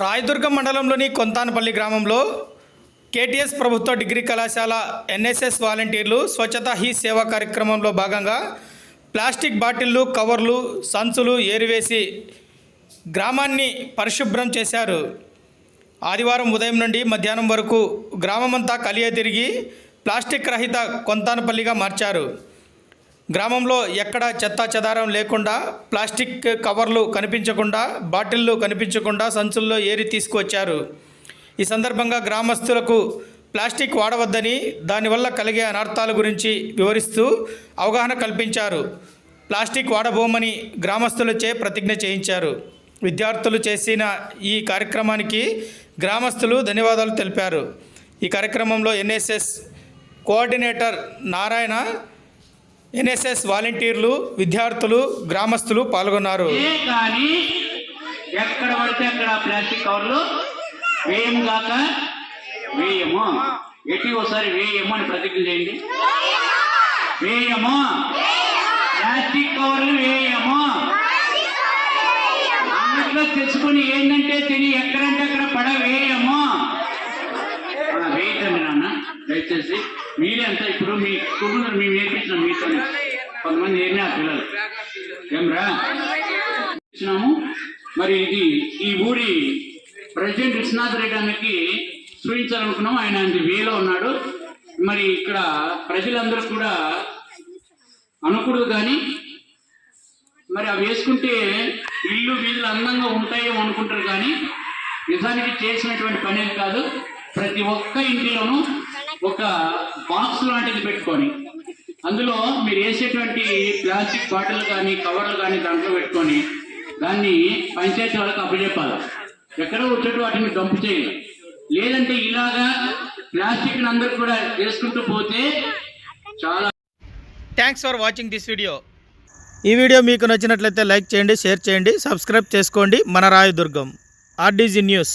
రాయదుర్గం మండలంలోని కొంతానపల్లి గ్రామంలో కేటీఎస్ ప్రభుత్వ డిగ్రీ కళాశాల ఎన్ఎస్ఎస్ వాలంటీర్లు స్వచ్ఛత హీ సేవా కార్యక్రమంలో భాగంగా ప్లాస్టిక్ బాటిళ్ళు కవర్లు సంచులు ఏరివేసి గ్రామాన్ని పరిశుభ్రం చేశారు. ఆదివారం ఉదయం నుండి మధ్యాహ్నం వరకు గ్రామమంతా కలియ తిరిగి ప్లాస్టిక్ రహిత కొంతానపల్లిగా మార్చారు. గ్రామంలో ఎక్కడ చెత్త చెదారం లేకుండా ప్లాస్టిక్ కవర్లు కనిపించకుండా బాటిళ్ళు కనిపించకుండా సంచుల్లో ఏరి తీసుకువచ్చారు. ఈ సందర్భంగా గ్రామస్తులకు ప్లాస్టిక్ వాడవద్దని దానివల్ల కలిగే అనర్థాల గురించి వివరిస్తూ అవగాహన కల్పించారు. ప్లాస్టిక్ వాడబోమని గ్రామస్తులచే ప్రతిజ్ఞ చేయించారు. విద్యార్థులు చేసిన ఈ కార్యక్రమానికి గ్రామస్తులు ధన్యవాదాలు తెలిపారు. ఈ కార్యక్రమంలో ఎన్ఎస్ఎస్ కోఆర్డినేటర్ నారాయణ ఎన్ఎస్ఎస్ వాలంటీర్లు విద్యార్థులు గ్రామస్తులు పాల్గొన్నారు. ఏ కానీ ఎక్కడ పడితే అక్కడ ప్లాస్టిక్ కవర్లు? వేయము కాక వేయము? ఎట్టి ఒకసారి వేయము అని ప్రతిజ్ఞ చేయండి. వేయము? ప్లాస్టిక్ కవర్లు వేయము? అన్నట్లో తెలుసుకొని ఏంటంటే తిని ఎక్కడంటే అక్కడ పడ వేయము వేయటండి నాన్న దయచేసి మీరే అంతా ఇప్పుడు మీ కుటుంబం మేము నేర్పించిన మీతో. కొంతమంది ఏరినా పిల్లలు. ఏమ్రా ఇచ్చినాము మరి ఇది ఈ ఊరి ప్రెసిడెంట్ విశ్వనాథ్ రెడ్డి అన్నకి చూపించాలనుకున్నాము. ఆయన అంత వేలో ఉన్నాడు. మరి ఇక్కడ ప్రజలందరూ కూడా అనుకూడదు కానీ మరి అవి వేసుకుంటే ఇల్లు వీధులు అందంగా ఉంటాయేమో అనుకుంటారు కానీ నిజానికి చేసినటువంటి పని కాదు. ప్రతి ఒక్క ఇంటిలోనూ ఒక బాక్స్ లాంటిది పెట్టుకొని అందులో మీరు వేసేటువంటి ప్లాస్టిక్ బాటిల్ కానీ కవర్లు కానీ దాంట్లో పెట్టుకొని దాన్ని పంచాయతీ వాళ్ళకి అప్పచెప్పాలి. ఎక్కడో వచ్చేటి వాటిని డంపు చేయాలి. లేదంటే ఇలాగా ప్లాస్టిక్ అందరు కూడా వేసుకుంటూ పోతే చాలా thanks for watching this video ఈ వీడియో మీకు నచ్చినట్లయితే లైక్ చేయండి షేర్ చేయండి సబ్స్క్రైబ్ చేసుకోండి. మన రాయదుర్గం ఆర్డీజీ న్యూస్.